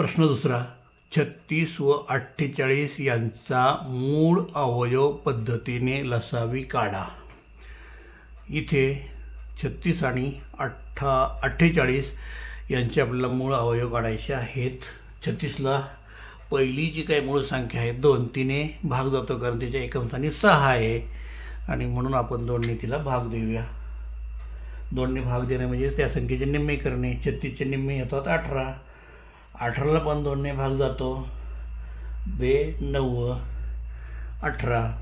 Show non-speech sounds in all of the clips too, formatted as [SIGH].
प्रश्न दुसरा छत्तीस व अठ्ठेचाळीस यांचा मूळ अवयव पद्धतीने लसावी काढा. इथे छत्तीस आणि अठ्ठा अठ्ठेचाळीस यांचे आपल्याला मूळ अवयव काढायचे आहेत. छत्तीसला पहिली जी काही मूळ संख्या आहे दोन तिने भाग जातो कारण त्याच्या एकमस्थानी सहा आहे. आणि म्हणून आपण दोनने तिला भाग देऊया. दोनने भाग देणे म्हणजे त्या संख्येचे निम्मे करणे छत्तीसचे निम्मे येतात अठरा. अठराला पण दोनने भाग जातो. बे नऊ अठरा.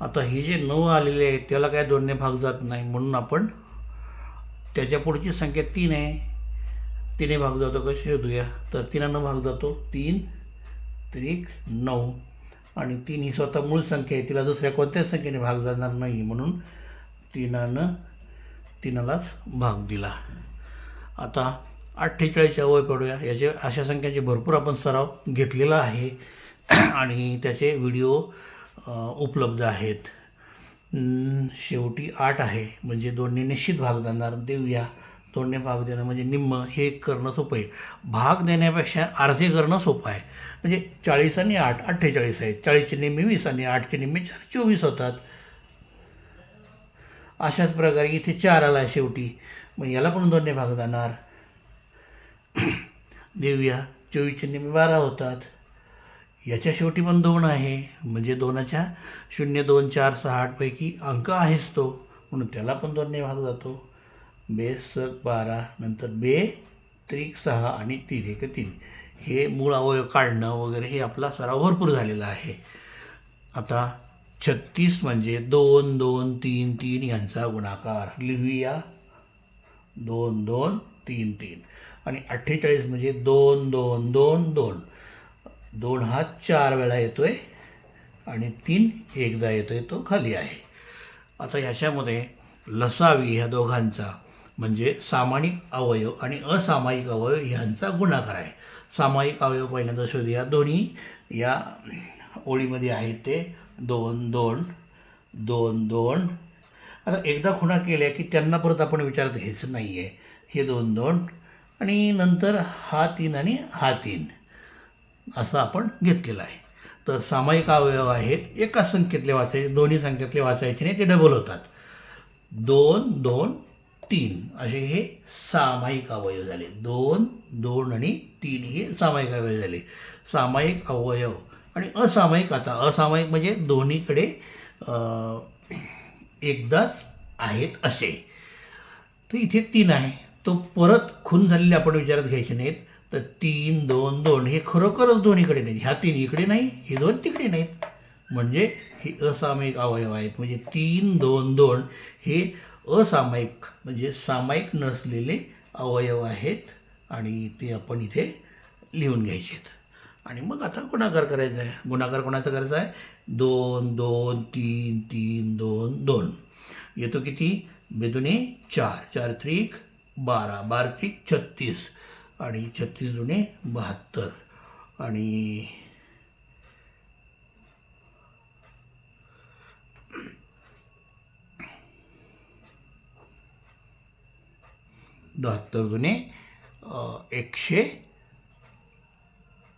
आता हे जे नऊ आलेले आहेत त्याला काय दोनने भाग जात नाही म्हणून आपण त्याच्या पुढची संख्या तीन आहे. तिने भाग जातो का शोधूया. तर तिनानं भाग जातो. तीन त्रिक नऊ. आणि तीन ही स्वतः मूळ संख्या आहे. तिला दुसऱ्या कोणत्याच संख्येने भाग जाणार नाही म्हणून तिनानं तिनालाच भाग दिला. आता अठ्ठेचाळीसच्या वय पडूया. याचे अशा संख्यांचे भरपूर आपण सराव घेतलेला आहे. [CLEARS THROAT] आणि त्याचे व्हिडिओ उपलब्ध आहेत. शेवटी आठ आहे. म्हणजे दोन्ही निश्चित भाग देणार. देऊया. दोन्ही भाग देणं म्हणजे निम्म. हे करणं सोपं आहे. भाग देण्यापेक्षा अर्धे करणं सोपं आहे. म्हणजे चाळीस आणि आठ अठ्ठेचाळीस आहेत. चाळीसचे निम्मे वीस आणि आठचे निम्मे चार चोवीस होतात. अशाच प्रकारे इथे चार आला आहे शेवटी. मग याला पण दोन्ही भाग जाणार. [CLEARS THROAT] देऊया. चोवीसचे निम्मे बारा होतात. याच्या शेवटी पण दोन आहे. म्हणजे दोनाच्या शून्य दोन चार सहा आठपैकी अंक आहेच तो. म्हणून त्याला पण दोनने भाग जातो. बे सक बारा नंतर बे त्रिक सहा आणि तीन एक तीन. हे मूळ अवयव काढणं वगैरे हे आपला सराव भरपूर झालेला आहे. आता छत्तीस म्हणजे दोन दोन तीन तीन यांचा गुणाकार. लिहूया. दोन दोन तीन तीन. आणि अठ्ठेचाळीस म्हणजे दोन दोन दोन दोन. दोन हा चार वेळा येतो आहे आणि तीन एकदा येतो आहे तो खाली आहे. आता ह्याच्यामध्ये लसावी ह्या दोघांचा म्हणजे सामायिक अवयव आणि असामायिक अवयव ह्यांचा गुणाकार आहे. सामायिक अवयव पहिल्यांदा शोधूया. दोन्ही या ओळीमध्ये आहेत ते. दोन दोन दोन दोन. आता एकदा खुणा केल्या की त्यांना परत आपण विचारत घ्यायचं नाही आहे हे दोन दोन. आणि नंतर हा तीन आणि हा तीन. असं आपण घेतलेलं आहे. तर सामायिक अवयव आहेत. एकाच संख्येतले वाचायचे दोन्ही संख्येतले वाचायचे नाही ते डबल होतात. दोन दोन तीन. असे हे सामायिक अवयव झाले. दोन दोन आणि तीन हे सामायिक अवयव झाले. सामायिक अवयव आणि असामायिक आता. असामायिक म्हणजे दोन्हीकडे एकदाच आहेत असे. तर इथे तीन आहे. तो परत खून झालेले आपण विचारात घ्यायचे नाहीत. तर तीन दोन दोन हे खरोखरच दोन्हीकडे नाहीत. ह्या तीन इकडे नाही हे दोन तिकडे नाहीत. म्हणजे हे असामायिक अवयव आहेत. म्हणजे तीन दोन दोन हे असामायिक म्हणजे सामायिक नसलेले अवयव आहेत आणि ते आपण इथे लिहून घ्यायचे आहेत. आणि मग आता गुणाकार करायचा आहे. गुणाकार कोणाचा करायचा आहे? दोन दोन तीन तीन दोन दोन. येतो किती? बेदुने चार. चार त्रिक बारा बारा छत्तीस आणि छत्तीस जुने बहात्तर. आणि बहात्तर जुने एकशे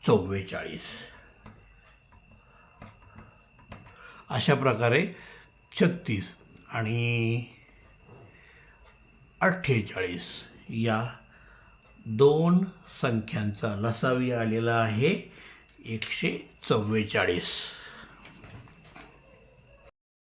चव्वेचाळीस. अशा प्रकारे छत्तीस आणि अठ्ठेचाळीस या दोन संख्यांचा लसावी आलेला आहे एकशे चव्वेचाळीस.